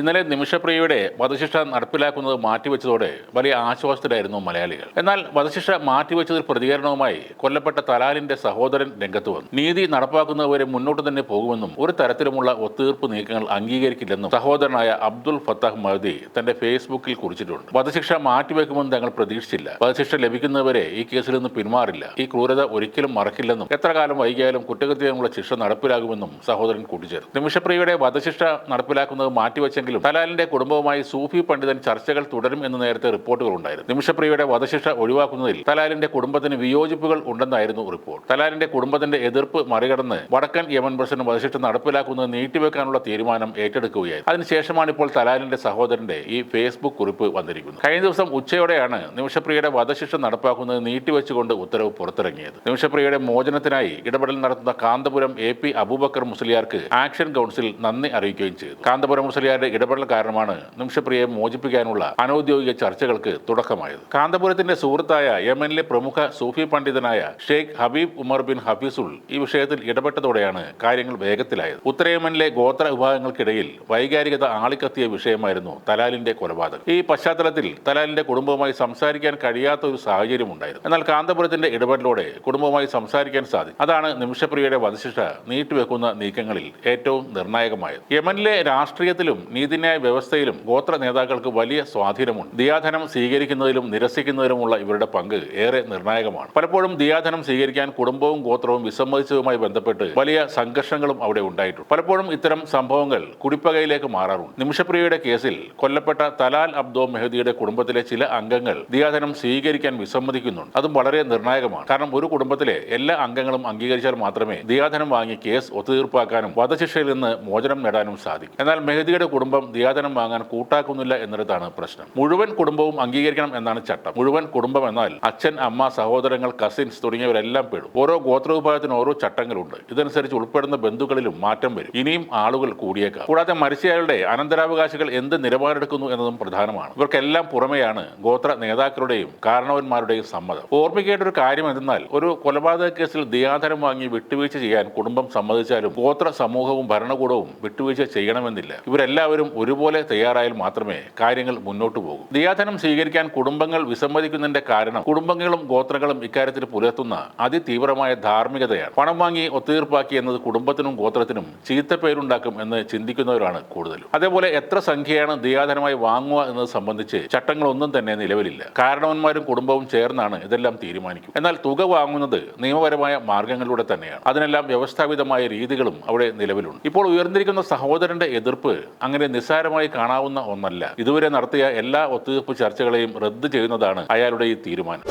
ഇന്നലെ നിമിഷപ്രിയയുടെ വധശിക്ഷ നടപ്പിലാക്കുന്നത് മാറ്റിവെച്ചതോടെ വലിയ ആശ്വാസത്തിലായിരുന്നു മലയാളികൾ. എന്നാൽ വധശിക്ഷ മാറ്റിവെച്ചതിൽ പ്രതികരണവുമായി കൊല്ലപ്പെട്ട തലാലിന്റെ സഹോദരൻ രംഗത്ത് വന്നു. നീതി നടപ്പാക്കുന്നവരെ മുന്നോട്ട് തന്നെ പോകുമെന്നും ഒരു തരത്തിലുമുള്ള ഒത്തുതീർപ്പ് നീക്കങ്ങൾ അംഗീകരിക്കില്ലെന്നും സഹോദരനായ അബ്ദുൾ ഫത്താഹ് മഹദി തന്റെ ഫേസ്ബുക്കിൽ കുറിച്ചിട്ടുണ്ട്. വധശിക്ഷ മാറ്റിവെക്കുമെന്ന് തങ്ങൾ പ്രതീക്ഷിച്ചില്ല. വധശിക്ഷ ലഭിക്കുന്നവരെ ഈ കേസിൽ നിന്ന് പിന്മാറില്ല. ഈ ക്രൂരത ഒരിക്കലും മറക്കില്ലെന്നും എത്ര കാലം വൈകിയാലും കുറ്റകൃത്യമുള്ള ശിക്ഷ നടപ്പിലാകുമെന്നും സഹോദരൻ കൂട്ടിച്ചേർത്തു. നിമിഷപ്രിയയുടെ വധശിക്ഷ നടപ്പിലാക്കുന്നത് മാറ്റിവെച്ചെങ്കിലും തലാലിന്റെ കുടുംബവുമായി സൂഫി പണ്ഡിതൻ ചർച്ചകൾ തുടരും എന്ന് നേരത്തെ റിപ്പോർട്ടുകൾ ഉണ്ടായിരുന്നു നിമിഷപ്രിയയുടെ വധശിക്ഷ ഒഴിവാക്കുന്നതിൽ തലാലിന്റെ കുടുംബത്തിന് വിയോജിപ്പുകൾ ഉണ്ടെന്നായിരുന്നു റിപ്പോർട്ട്. തലാലിന്റെ കുടുംബത്തിന്റെ എതിർപ്പ് മറികടന്ന് വടക്കൻ യമൻ പ്രസിഡന്റ് വധശിക്ഷ നടപ്പിലാക്കുന്നത് നീട്ടിവെക്കാനുള്ള തീരുമാനം ഏറ്റെടുക്കുകയായിരുന്നു. അതിനുശേഷമാണ് ഇപ്പോൾ തലാലിന്റെ സഹോദരന്റെ ഈ ഫേസ്ബുക്ക് കുറിപ്പ് വന്നിരിക്കുന്നത്. കഴിഞ്ഞ ദിവസം ഉച്ചയോടെയാണ് നിമിഷപ്രിയയുടെ വധശിക്ഷ നടപ്പാക്കുന്നത് നീട്ടിവെച്ചുകൊണ്ട് ഉത്തരവ് പുറത്തിറങ്ങിയത്. നിമിഷപ്രിയയുടെ മോചനത്തിനായി ഇടപെടൽ നടത്തുന്ന കാന്തപുരം എ പി അബൂബക്കർ മുസ്ലിയാർക്ക് ആക്ഷൻ കൗൺസിൽ നന്ദി അറിയിക്കുകയും ചെയ്തു. കാന്തപുരം മുസ്ലിയാരുടെ ഇടപെടൽ കാരണമാണ് നിമിഷപ്രിയയെ മോചിപ്പിക്കാനുള്ള അനൌദ്യോഗിക ചർച്ചകൾക്ക് തുടക്കമായത്. കാന്തപുരത്തിന്റെ സുഹൃത്തായ യമനിലെ പ്രമുഖ സൂഫി പണ്ഡിതനായ ഷെയ്ഖ് ഹബീബ് ഉമർ ബിൻ ഹഫീസുൾ ഈ വിഷയത്തിൽ ഇടപെട്ടതോടെയാണ് കാര്യങ്ങൾ വേഗത്തിലായത്. ഉത്തരയമനിലെ ഗോത്ര വിഭാഗങ്ങൾക്കിടയിൽ വൈകാരികത ആളിക്കത്തിയ വിഷയമായിരുന്നു തലാലിന്റെ കൊലപാതകം. ഈ പശ്ചാത്തലത്തിൽ തലാലിന്റെ കുടുംബവുമായി സംസാരിക്കാൻ കഴിയാത്ത ഒരു സാഹചര്യം ഉണ്ടായിരുന്നു. എന്നാൽ കാന്തപുരത്തിന്റെ ഇടപെടലോടെ കുടുംബവുമായി സംസാരിക്കാൻ സാധിക്കും അതാണ് നിമിഷപ്രിയയുടെ വധശിക്ഷ നീട്ടിവെക്കുന്ന നീക്കങ്ങളിൽ ഏറ്റവും നിർണായകമായത്. യമനിലെ രാഷ്ട്രീയത്തിലും നീതിന്യായ വ്യവസ്ഥയിലും ഗോത്ര നേതാക്കൾക്ക് വലിയ സ്വാധീനമുണ്ട്. ദിയാധനം സ്വീകരിക്കുന്നതിലും നിരസിക്കുന്നതിലുമുള്ള ഇവരുടെ പങ്ക് ഏറെ നിർണായകമാണ്. പലപ്പോഴും ദിയാധനം സ്വീകരിക്കാൻ കുടുംബവും ഗോത്രവും വിസമ്മതിച്ചതുമായി ബന്ധപ്പെട്ട് വലിയ സംഘർഷങ്ങളും അവിടെ ഉണ്ടായിട്ടുണ്ട്. പലപ്പോഴും ഇത്തരം സംഭവങ്ങൾ കുടിപ്പകയിലേക്ക് മാറാറുണ്ട്. നിമിഷപ്രിയയുടെ കേസിൽ കൊല്ലപ്പെട്ട തലാൽ അബ്ദോ മെഹദിയുടെ കുടുംബത്തിലെ ചില അംഗങ്ങൾ ദിയാധനം സ്വീകരിക്കാൻ വിസമ്മതിക്കുന്നുണ്ട്. അതും വളരെ നിർണായകമാണ്. കാരണം ഒരു കുടുംബത്തിലെ എല്ലാ അംഗങ്ങളും അംഗീകരിച്ചാൽ മാത്രമേ ദിയാധനം വാങ്ങി കേസ് ഒത്തുതീർപ്പാക്കാനും വധശിക്ഷയിൽ നിന്ന് മോചനം നേടാനും സാധിക്കും. എന്നാൽ മെഹദിയുടെ കുടുംബം ദിയാധനം വാങ്ങാൻ കൂട്ടാക്കുന്നില്ല എന്നിടത്താണ് പ്രശ്നം. മുഴുവൻ കുടുംബവും അംഗീകരിക്കണം എന്നാണ് ചട്ടം. മുഴുവൻ കുടുംബം എന്നാൽ അച്ഛൻ അമ്മ സഹോദരങ്ങൾ കസിൻസ് തുടങ്ങിയവരെല്ലാം പെടും. ഓരോ ഗോത്ര വിഭാഗത്തിന് ഓരോ ചട്ടങ്ങളുണ്ട്. ഇതനുസരിച്ച് ഉൾപ്പെടുന്ന ബന്ധുക്കളിലും മാറ്റം വരും. ഇനിയും ആളുകൾ കൂടിയേക്കാം. കൂടാതെ മരിച്ചയാളുടെ അനന്തരാവകാശികൾ എന്ത് നിലപാടെടുക്കുന്നു എന്നതും പ്രധാനമാണ്. ഇവർക്കെല്ലാം പുറമെയാണ് ഗോത്ര നേതാക്കളുടെയും കാരണവന്മാരുടെയും സമ്മതം. ഓർമ്മിക്കേണ്ട ഒരു കാര്യം എന്തെന്നാൽ ഒരു കൊലപാതക കേസിൽ ദിയാധനം വാങ്ങി വിട്ടുവീഴ്ച ചെയ്യാൻ കുടുംബം സമ്മതിച്ചാലും ഗോത്ര സമൂഹവും ഭരണകൂടവും വിട്ടുവീഴ്ച ചെയ്യണമെന്നില്ല. ഇവരെല്ലാവരും ഒരുപോലെ തയ്യാറായാൽ മാത്രമേ കാര്യങ്ങൾ മുന്നോട്ട് പോകൂ. ദിയാധനം സ്വീകരിക്കാൻ കുടുംബങ്ങൾ വിസമ്മതിക്കുന്നതിന്റെ കാരണം കുടുംബങ്ങളും ഗോത്രങ്ങളും ഇക്കാര്യത്തിൽ പുലർത്തുന്ന അതിതീവ്രമായ ധാർമ്മികതയാണ്. പണം വാങ്ങി ഒത്തുതീർപ്പാക്കി എന്നത് കുടുംബത്തിനും ഗോത്രത്തിനും ചീത്തപ്പേരുണ്ടാക്കും എന്ന് ചിന്തിക്കുന്നവരാണ് കൂടുതലും. അതേപോലെ എത്ര സംഖ്യയാണ് ദിയാധനമായി വാങ്ങുക എന്നത് സംബന്ധിച്ച് ചട്ടങ്ങളൊന്നും തന്നെ നിലവിലില്ല. കാരണവന്മാരും കുടുംബവും ചേർന്നാണ് ഇതെല്ലാം തീരുമാനിക്കും എന്നാൽ തുക വാങ്ങുന്നത് നിയമപരമായ മാർഗങ്ങളിലൂടെ തന്നെയാണ്. അതിനെല്ലാം വ്യവസ്ഥാപിതമായ രീതികളും അവിടെ നിലവിലുണ്ട്. ഇപ്പോൾ ഉയർന്നിരിക്കുന്ന സഹോദരന്റെ എതിർപ്പ് അങ്ങനെ നിസ്സാരമായി കാണാവുന്ന ഒന്നല്ല. ഇതുവരെ നടത്തിയ എല്ലാ ഒത്തുതീർപ്പ് ചർച്ചകളെയും റദ്ദ് ചെയ്യുന്നതാണ് അയാളുടെ ഈ തീരുമാനം.